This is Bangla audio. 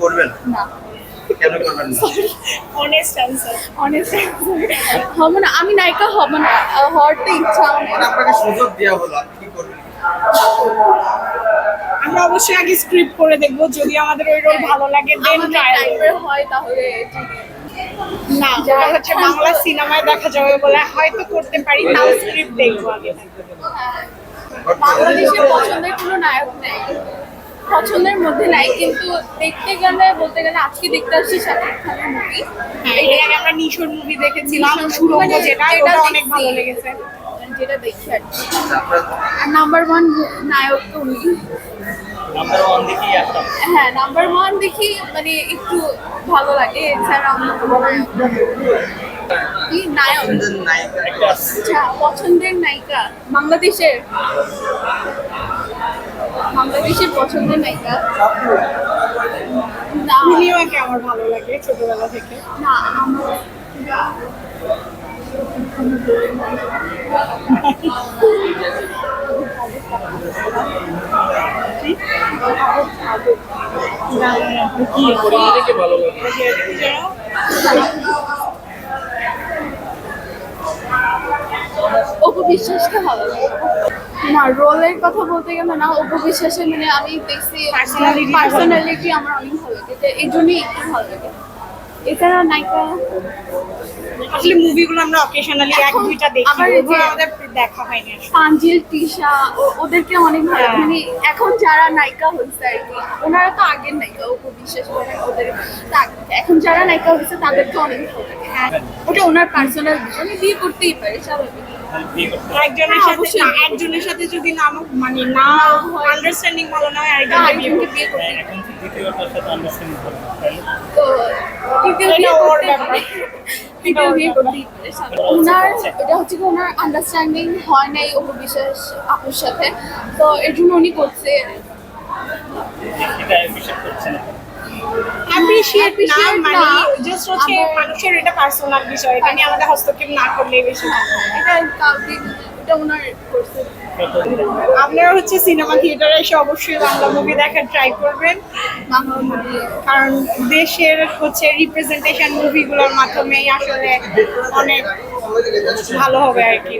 করবেন? না। কেন করবেন না? অনেস্ট আনসার অনেস্ট হব না আমি নায়িকা হব না আহ, হওয়ার তো ইচ্ছা আমার। মানে আপনাকে সুযোগ দেওয়া হলো আপনি কি করবেন? আমরা অবশ্যই আগে স্ক্রিপ্ট করে দেখব যদি আমাদের ওই রোল ভালো লাগে দেন টাইপের হয় তাহলে না ওটা হচ্ছে বাংলা সিনেমায় দেখা যাবে বলে হয়তো করতে পারি তাও স্ক্রিপ্ট দেখব আগে। বাংলাদেশের পছন্দের কোনো নায়ক নেই। পছন্দের মধ্যে নাই কিন্তু দেখতে গেলে বলতে গেলে আজকে দেখতে আসছি শাকিব খানের মুভি হ্যাঁ, এর আগে আমরা নিশোর মুভি দেখেছিলাম সুরঙ্গ যেটা ওটা অনেক ভালো লেগেছে। যেটা দেখি আর কি। আর নাম্বার ওয়ান নায়ক তো উনি। নাম্বার ওয়ান দেখি একটা। হ্যাঁ নাম্বার ওয়ান দেখি মানে একটু ভালো লাগে এছাড়া অন্য কোনো নায়ক কি নায়ক। পছন্দের নায়িকা। আচ্ছা পছন্দের নায়িকা বাংলাদেশের বাংলাদেশের? পছন্দের নায়িকা না। পূর্ণিমাকে আমার ভালো লাগে ছোটবেলা থেকে। না আমার ভালো লাগে বিশ্বাসকে ভালো লাগে না রোলের কথা বলতে গেলে না উপবিশ্বাসে মানে আমি দেখছি পার্সোনালিটি আমার অনেক ভালো লাগে এই জন্যই একটু ভালো লাগে। এছাড়া নায়িকা? আসলে মুভিগুলো আমরা অকেশনালি এক দুইটা দেখি। আবার আমাদের দেখা হয়নি আসলে। পাঞ্জিল তিশা ওদেরকে অনেক ভালো হ্যাঁ। মানে এখন যারা নায়িকা হচ্ছে আর কি ওনারা তো আগের নায়িকা অপু বিশ্বাস করে ওদের। এখন যারা নায়িকা হচ্ছে তাদেরকে অনেক ভালো লাগে। হ্যাঁ ওটা ওনার পার্সোনাল বিষয় বিয়ে করতেই পারে স্বাভাবিক। একজনের হ্যাঁ, সাথে একজনের সাথে যদি না মানে না আন্ডারস্ট্যান্ডিং ভালো না হয় তা আরেকজনের বিয়ে আরেকজনকে বিয়ে করতে। এখন দ্বিতীয়টার সাথে আন্ডারস্ট্যান্ডিং হবে তো বিয়ে করতে। বিয়ে ওনার এটা হচ্ছে কি ওনার আন্ডারস্ট্যান্ডিং হয় নাই অপু বিশ্বাস আপুর সাথে। তো এর জন্য উনি করছে অ্যাপ্রিশিয়েট না মানে জাস্ট হচ্ছে মানুষের এটা পার্সোনাল বিষয়। এটা নিয়ে আমাদের হস্তক্ষেপ না করলে বেশি ভালো এটা কাউকে এটা ওনার আপনারা হচ্ছে সিনেমা থিয়েটারে এসে অবশ্যই বাংলা মুভি দেখার ট্রাই করবেন। মুভি কারণ দেশের হচ্ছে রিপ্রেজেন্টেশন মুভিগুলোর মাধ্যমেই আসলে অনেক ভালো হবে আর কি।